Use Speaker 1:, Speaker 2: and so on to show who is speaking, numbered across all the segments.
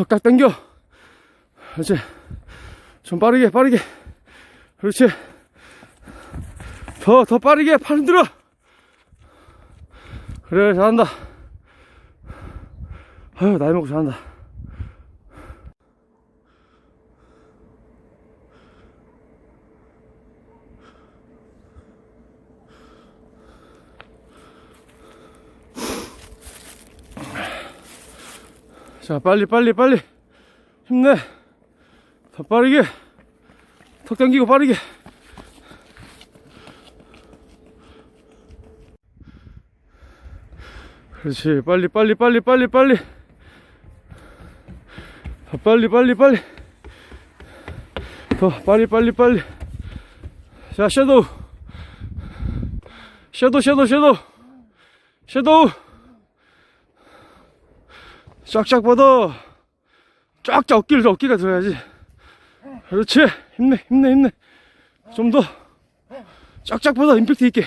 Speaker 1: 턱딱 당겨. 그렇지. 좀 빠르게, 빠르게. 그렇지. 더, 더 빠르게 팔 흔들어. 그래, 잘한다. 아유, 나이 먹고 잘한다. 자, 빨리, 빨리, 빨리. 힘내. 더 빠르게. 턱 당기고 빠르게. 그렇지. 빨리, 빨리, 빨리, 빨리, 빨리. 더 빨리, 빨리, 빨리. 더 빨리, 빨리, 빨리. 자, 섀도우. 섀도우, 섀도우, 섀도우. 섀도우. 쫙쫙 뻗어. 쫙쫙 어깨를, 어깨가 들어야지. 그렇지. 힘내, 힘내, 힘내. 좀 더. 쫙쫙 뻗어. 임팩트 있게.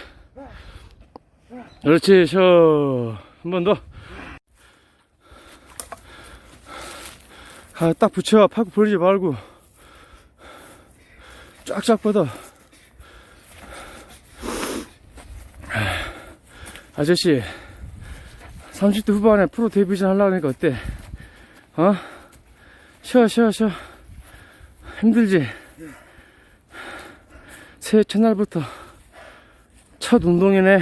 Speaker 1: 그렇지. 쉬어. 한번 더. 아, 딱 붙여. 팔 벌리지 말고. 쫙쫙 뻗어. 아저씨. 30대 후반에 프로 데뷔전 하려고 하니까 어때? 어? 쉬어, 쉬어, 쉬어. 힘들지? 새해 첫날부터 첫 운동이네.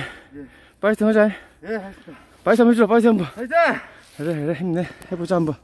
Speaker 1: 파이팅 하자.
Speaker 2: 예, 하십시오.
Speaker 1: 파이팅 한번 해주라, 파이팅 한번.
Speaker 2: 화이팅!
Speaker 1: 그래, 그래, 힘내. 해보자, 한번.